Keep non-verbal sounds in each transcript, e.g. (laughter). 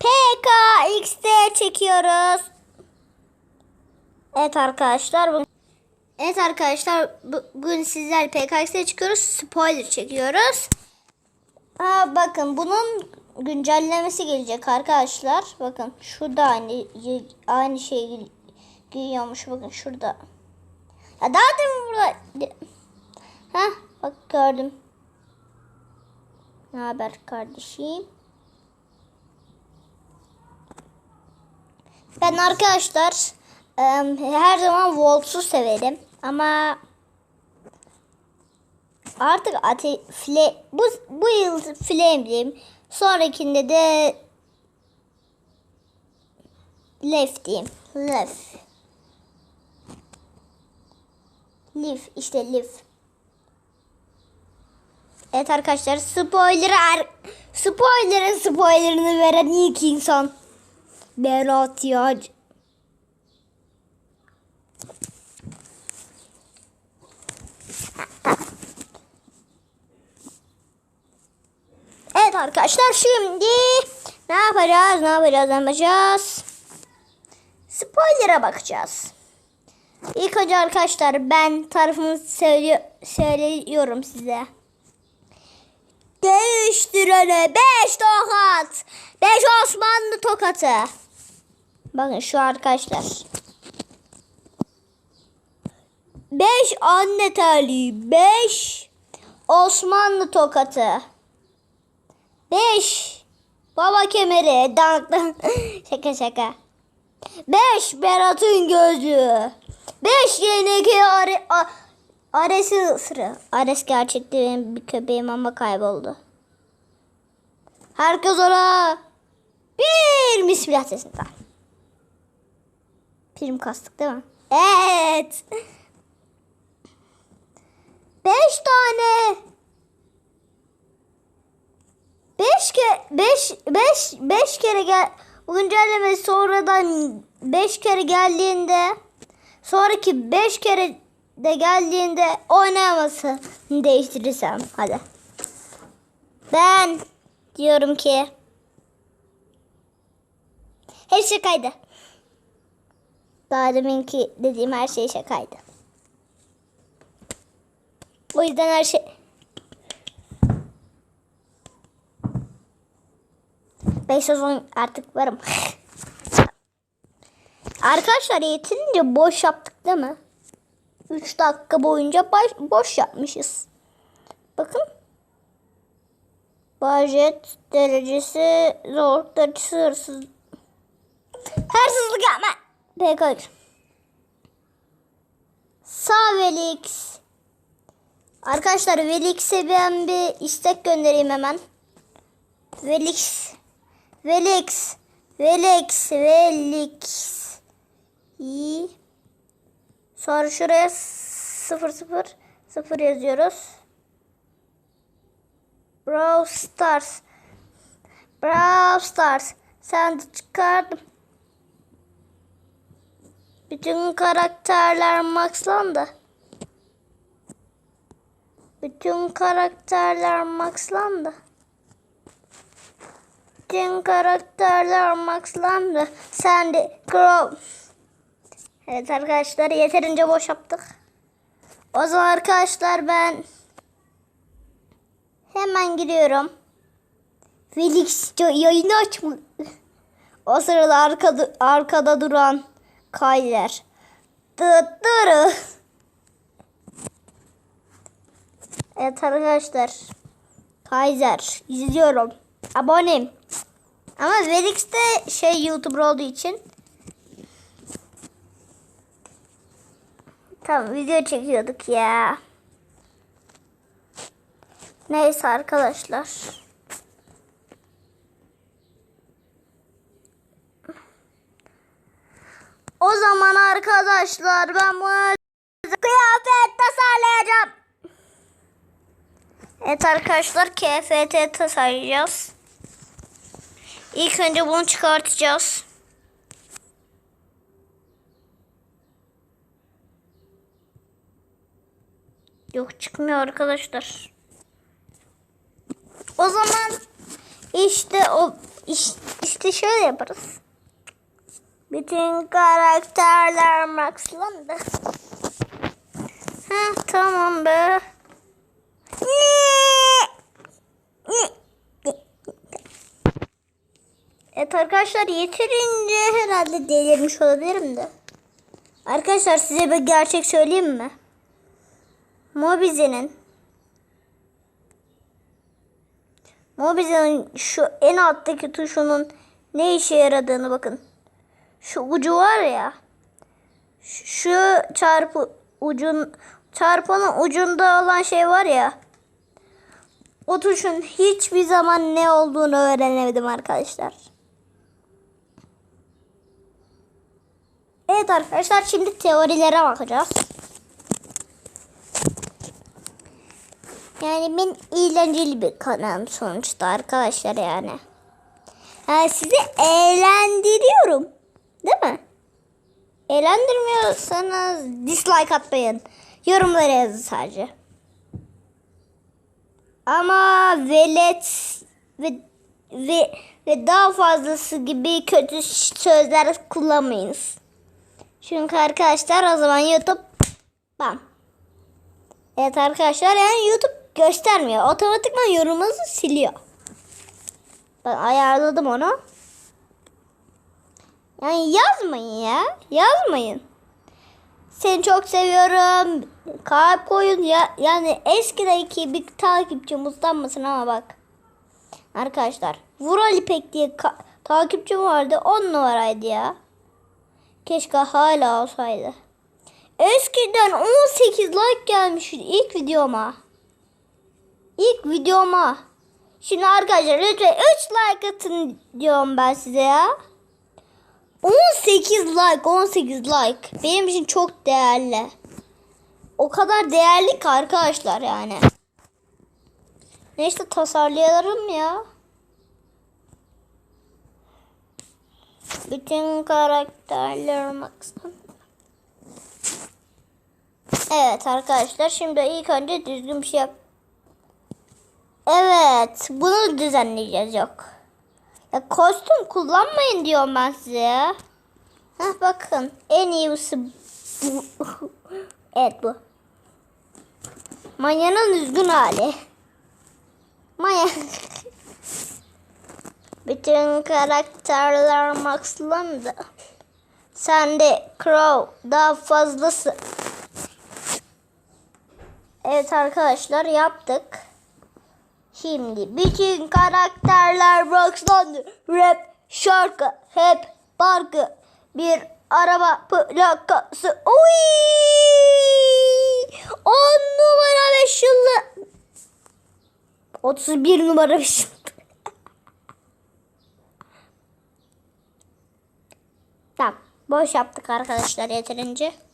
PKX'de çekiyoruz. Evet arkadaşlar. Bu... Evet arkadaşlar bu- bugün sizler PKX'de çıkıyoruz. Spoiler çekiyoruz. Aa, bakın bunun güncellemesi gelecek arkadaşlar. Bakın şurada aynı aynı şey gi- giyiyormuş. Bakın şurada. Ya daha demin burada. Ha bak gördüm. Ne haber kardeşim? Ben arkadaşlar her zaman Volts'u severim ama artık ate fle, bu bu yıl Flame diyeyim. Sonrakinde de Left. Left. Leaf işte Leaf. Evet arkadaşlar spoiler er, spoiler'ın spoilerını veren ilk insan Berat ya. Evet arkadaşlar şimdi ne yapacağız? Ne yapacağız? Ne yapacağız? Spoiler'a bakacağız. İlk önce arkadaşlar ben tarafımı söylüyor, söylüyorum size. Değiştirene 5 tokat. 5 Osmanlı tokatı. Bakın şu arkadaşlar. 5 anne terliği. 5 Osmanlı tokatı. 5 baba kemeri. Dank dank. (laughs) şaka şaka. 5 Berat'ın gözü. 5 YNG are, Ares'in ısırı. Ares gerçekten benim bir köpeğim ama kayboldu. Herkes ona bir bismillah sesinden. Prim kastık değil mi? Evet. Beş tane. Beş ke beş beş beş kere gel bu güncelleme sonradan beş kere geldiğinde sonraki beş kere de geldiğinde oynayaması değiştirirsem hadi. Ben diyorum ki her şakaydı. Daha deminki dediğim her şey şakaydı. O yüzden her şey... Beş sezon artık varım. Arkadaşlar yeterince boş yaptık değil mi? 3 dakika boyunca baş, boş yapmışız. Bakın. Budget derecesi zor derecesi hırsız. Hırsızlık yapma. Peki. Sağ Velix. Arkadaşlar Velix'e ben bir istek göndereyim hemen. Velix. Velix. Velix. Velix. İyi. Sonra şuraya 0 0 0 yazıyoruz. Brawl Stars. Brawl Stars. Sen çıkardım. Bütün karakterler maxlandı. Bütün karakterler maxlandı. Bütün karakterler maxlandı. Sen de. Evet arkadaşlar yeterince boş yaptık. O zaman arkadaşlar ben hemen giriyorum. Felix yayını açma. (laughs) O sırada arkada, arkada duran Kayler. Dıttırı. Evet arkadaşlar. Kaiser izliyorum. Aboneyim. Ama Velix de şey YouTuber olduğu için Tamam video çekiyorduk ya. Neyse arkadaşlar. O zaman arkadaşlar ben bu kıyafet tasarlayacağım. Evet arkadaşlar KFT tasarlayacağız. İlk önce bunu çıkartacağız. Yok çıkmıyor arkadaşlar. O zaman işte o İş, işte şöyle yaparız. Bütün karakterler maxlandı. Ha tamam be. Evet arkadaşlar yeterince herhalde delirmiş olabilirim de. Arkadaşlar size bir gerçek söyleyeyim mi? Mobize'nin Mobize'nin şu en alttaki tuşunun ne işe yaradığını bakın. Şu ucu var ya. Şu çarpı ucun çarpanın ucunda olan şey var ya. O tuşun hiçbir zaman ne olduğunu öğrenemedim arkadaşlar. Evet arkadaşlar şimdi teorilere bakacağız. Yani ben eğlenceli bir kanalım sonuçta arkadaşlar yani. Yani sizi eğlendiriyorum. Değil mi? Eğlendirmiyorsanız dislike atmayın. Yorumlara yazın sadece. Ama velet ve ve ve daha fazlası gibi kötü sözler kullanmayınız. Çünkü arkadaşlar o zaman YouTube bam. Evet arkadaşlar yani YouTube göstermiyor. Otomatikman yorumunuzu siliyor. Ben ayarladım onu. Yani yazmayın ya. Yazmayın. Seni çok seviyorum. Kalp koyun ya. Yani eskideki bir takipçim uslanmasın ama bak. Arkadaşlar. Vural İpek diye takipçim vardı. 10 numaraydı ya. Keşke hala olsaydı. Eskiden 18 like gelmişti ilk videoma. İlk videoma. Şimdi arkadaşlar lütfen 3 like atın diyorum ben size ya. 18 like 18 like. Benim için çok değerli. O kadar değerli ki arkadaşlar yani. Neyse tasarlayalım ya. Bütün karakterler maksat. Evet arkadaşlar şimdi ilk önce düzgün bir şey yap. Evet bunu düzenleyeceğiz yok. Ya kostüm kullanmayın diyorum ben size. Heh bakın en iyisi bu. (laughs) evet bu. Manya'nın üzgün hali. Maya. (laughs) Bütün karakterler maxlandı. Sen de Crow daha fazlası. Evet arkadaşlar yaptık. Şimdi bütün karakterler maxlandı. Rap, şarkı, hep barkı. Bir araba plakası. Uy! 10 numara 5 yıllı. 31 numara 5 yıllı. (laughs) Tamam. Boş yaptık arkadaşlar yeterince.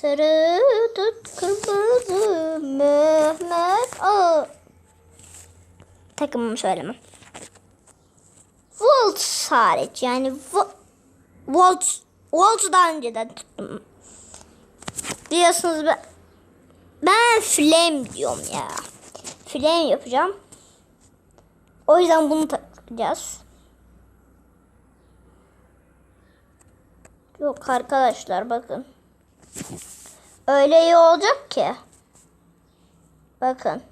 Sarı tut kırmızı Mehmet A. Takımımı söylemem. Volt hariç yani vo- Volt Volt'u daha önceden tuttum. Biliyorsunuz ben ben flame diyorum ya. Flame yapacağım. O yüzden bunu takacağız. Yok arkadaşlar bakın. Öyle iyi olacak ki. Bakın.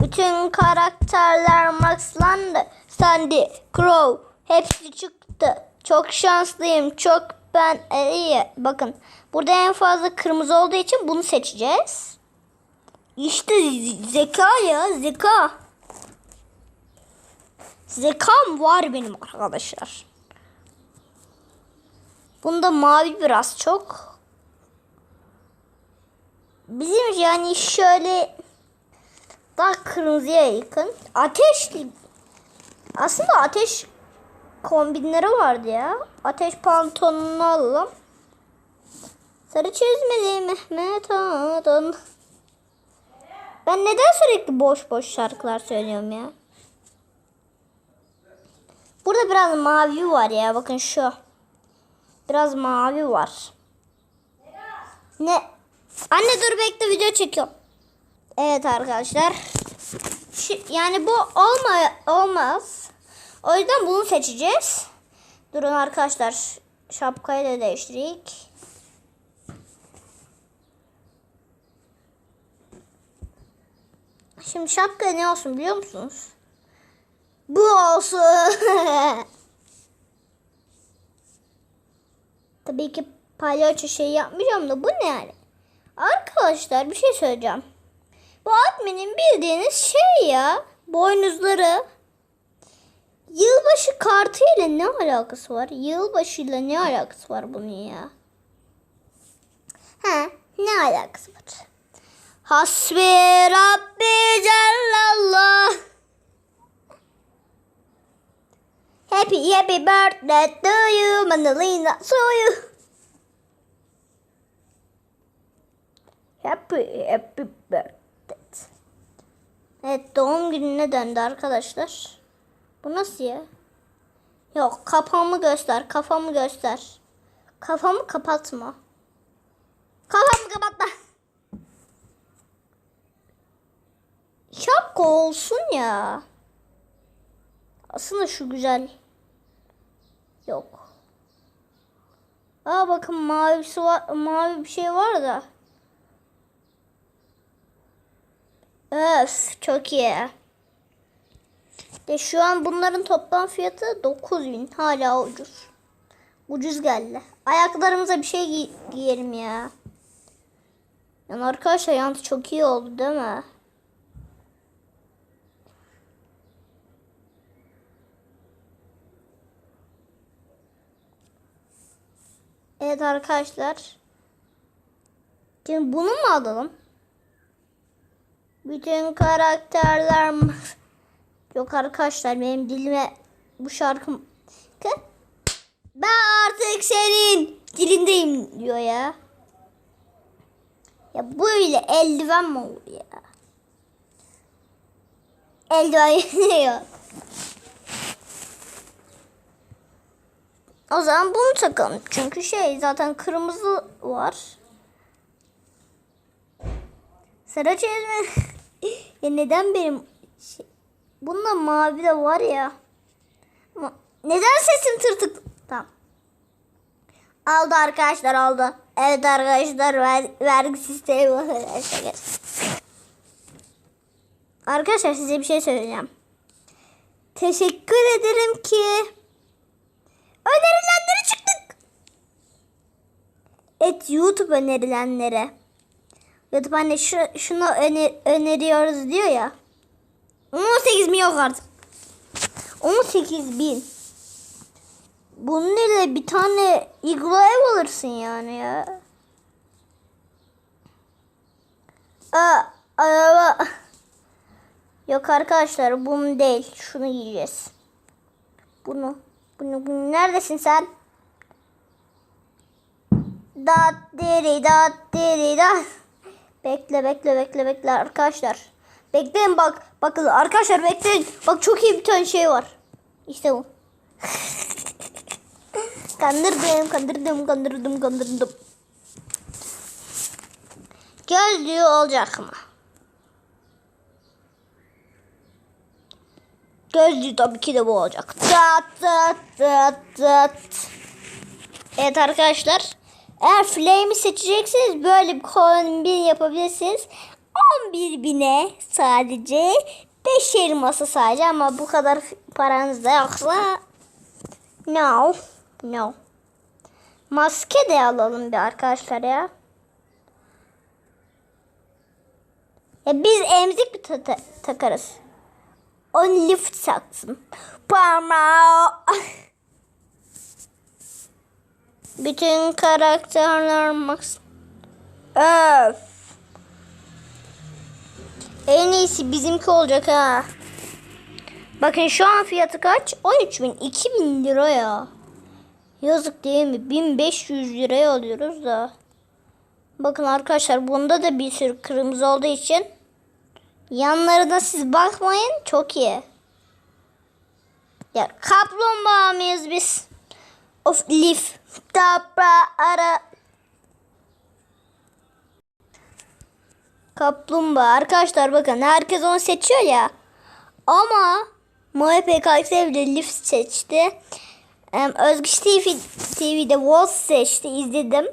Bütün karakterler maxlandı. Sandy, Crow hepsi çıktı. Çok şanslıyım. Çok ben e, iyi. Bakın. Burada en fazla kırmızı olduğu için bunu seçeceğiz. İşte zeka ya zeka. Zekam var benim arkadaşlar. Bunda mavi biraz çok. Bizim yani şöyle daha kırmızıya yakın. Ateşli. Aslında ateş kombinleri vardı ya. Ateş pantolonunu alalım. Sarı çizmeli Mehmet Adan. Ben neden sürekli boş boş şarkılar söylüyorum ya? Burada biraz mavi var ya. Bakın şu. Biraz mavi var. Ne? Anne dur bekle video çekiyorum. Evet arkadaşlar. yani bu olma olmaz. O yüzden bunu seçeceğiz. Durun arkadaşlar. Şapkayı da değiştireyik. Şimdi şapka ne olsun biliyor musunuz? Bu olsun. (laughs) Tabii ki palyaço şey yapmayacağım da bu ne yani? Arkadaşlar bir şey söyleyeceğim. Bu adminin bildiğiniz şey ya. Boynuzları. Yılbaşı kartı ile ne alakası var? Yılbaşı ile ne alakası var bunun ya? Ha, ne alakası var? Hasbi Rabbi Cellallah. Happy happy birthday to you, Manalina to you. Happy happy birthday. Evet doğum gününe döndü arkadaşlar. Bu nasıl ya? Yok kafamı göster kafamı göster. Kafamı kapatma. Kafamı kapatma. Şapka olsun ya. Aslında şu güzel. Yok. Aa bakın mavisi var, mavi bir şey var da. Öf çok iyi. De şu an bunların toplam fiyatı 9000 hala ucuz. Ucuz geldi. Ayaklarımıza bir şey giy- giyelim ya. Yani arkadaşlar yalnız çok iyi oldu değil mi? Evet arkadaşlar. Şimdi bunu mu alalım? Bütün karakterler? Yok arkadaşlar benim dilime bu şarkım Kı- ben artık senin dilindeyim diyor ya. Ya böyle eldiven mi olur ya? Eldiven (laughs) yok. O zaman bunu takalım. Çünkü şey zaten kırmızı var. Sarı çizme. (laughs) ya neden benim şey, bunda mavi de var ya. Ama neden sesim tırtık? Tamam. Aldı arkadaşlar aldı. Evet arkadaşlar ver, vergi sistemi. Arkadaşlar. Arkadaşlar size bir şey söyleyeceğim. Teşekkür ederim ki önerilenleri çıktık. Et YouTube önerilenlere. YouTube anne şu, şunu öner, öneriyoruz diyor ya. 18 bin yok artık. 18 bin. Bunun ile bir tane iglo ev alırsın yani ya. Aa, araba. Yok arkadaşlar bunu değil. Şunu yiyeceğiz. Bunu. Bunu, bunu. Neredesin sen? Dat deri dat deri dat. Bekle bekle bekle bekle arkadaşlar. Bekleyin bak. Bakın arkadaşlar bekleyin. Bak çok iyi bir tane şey var. İşte bu. (laughs) kandırdım kandırdım kandırdım kandırdım. Gözlüğü olacak mı? Gözlüğü tabii ki de bu olacak. Tat tat tat tat. Evet arkadaşlar. Eğer flame'i seçecekseniz böyle bir kombin yapabilirsiniz. 11 bine sadece 5 elması sadece ama bu kadar paranız da yoksa no no. Maske de alalım bir arkadaşlar ya. Ya biz emzik bir ta- ta- takarız. O lift taksın. Parmağı. (laughs) Bütün karakterler max. Öf. En iyisi bizimki olacak ha. Bakın şu an fiyatı kaç? 13 bin. 2000 lira ya. Yazık değil mi? 1500 liraya alıyoruz da. Bakın arkadaşlar bunda da bir sürü kırmızı olduğu için yanlarına siz bakmayın. Çok iyi. Ya kaplumbağa mıyız biz? Of lif. Tapa ara. Kaplumbağa. Arkadaşlar bakın herkes onu seçiyor ya. Ama Moe PKX evde Lift seçti. Özgüç TV, TV'de Wolf seçti. izledim.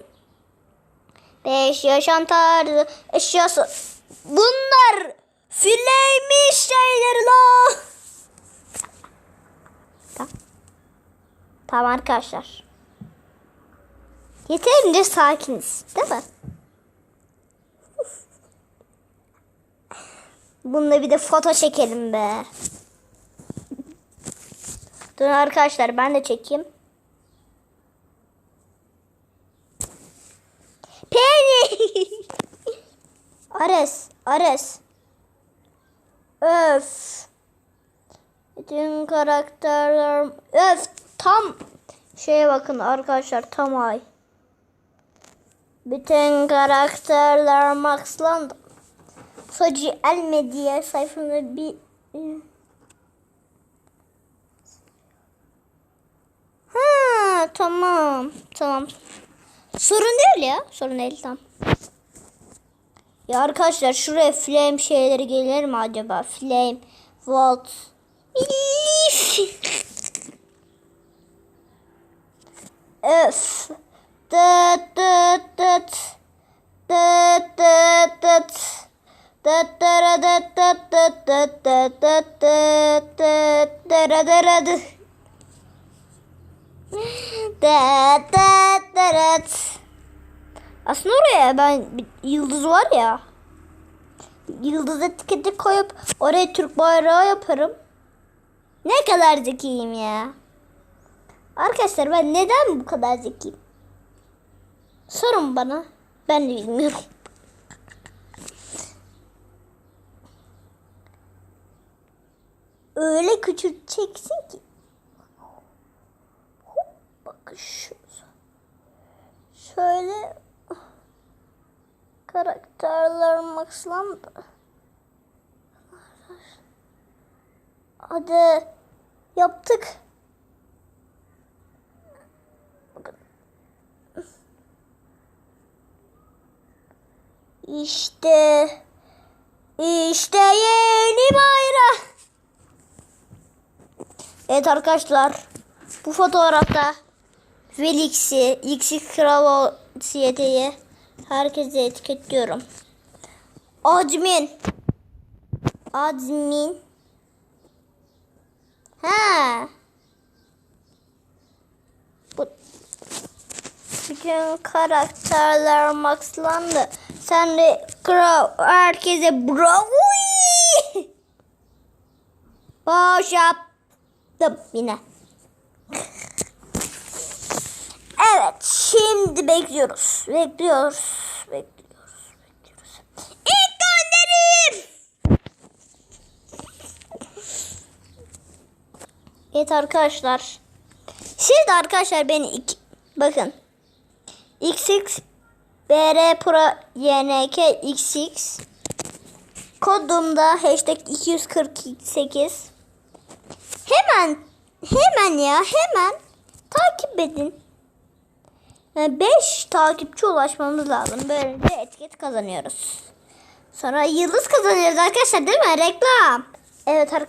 5 yaşam tarzı eşyası. Bunlar fileymiş şeyler la. Tamam. Tamam arkadaşlar. Yeterince sakiniz değil mi? Bununla bir de foto çekelim be. Dur arkadaşlar ben de çekeyim. Penny. Ares, Ares. Öf. Bütün karakterler öf tam şeye bakın arkadaşlar tam ay. Bütün karakterler maxlandı. Sadece el medya sayfamda bir Ha tamam tamam. Sorun değil ya. Sorun değil tamam. Ya arkadaşlar şuraya flame şeyleri gelir mi acaba? Flame, volt, leaf. Öf. Dıt dıt dıt. Dıt dıt dıt. Dıt dara dıt dıt dıt dıt dıt dıt dıt dıt dara dara dıt. Dıt dıt dıt. Aslında oraya ben yıldız var ya. Yıldız etiketi koyup oraya Türk bayrağı yaparım. Ne kadar zekiyim ya. Arkadaşlar ben neden bu kadar zekiyim? Sorun bana. Ben de bilmiyorum. Öyle küçülteceksin ki. Hop, bakın şu. Şöyle karakterler maxlandı. Hadi yaptık. İşte işte yeni bayrak. Evet arkadaşlar bu fotoğrafta Felix'i, X'i CT'yi herkese etiketliyorum. Admin. Admin. Ha. Bu bütün karakterler maxlandı. Sen de kral herkese bravo. Boş yaptım yine. Evet, şimdi bekliyoruz. Bekliyoruz. Bekliyoruz. Bekliyoruz. İlk gönderim. Evet arkadaşlar. Siz de arkadaşlar beni iki, bakın. XX BR Pro YNK XX kodumda hashtag 248 hemen hemen ya hemen takip edin. 5 takipçi ulaşmamız lazım. Böylece etiket kazanıyoruz. Sonra yıldız kazanıyoruz arkadaşlar değil mi? Reklam. Evet arkadaşlar.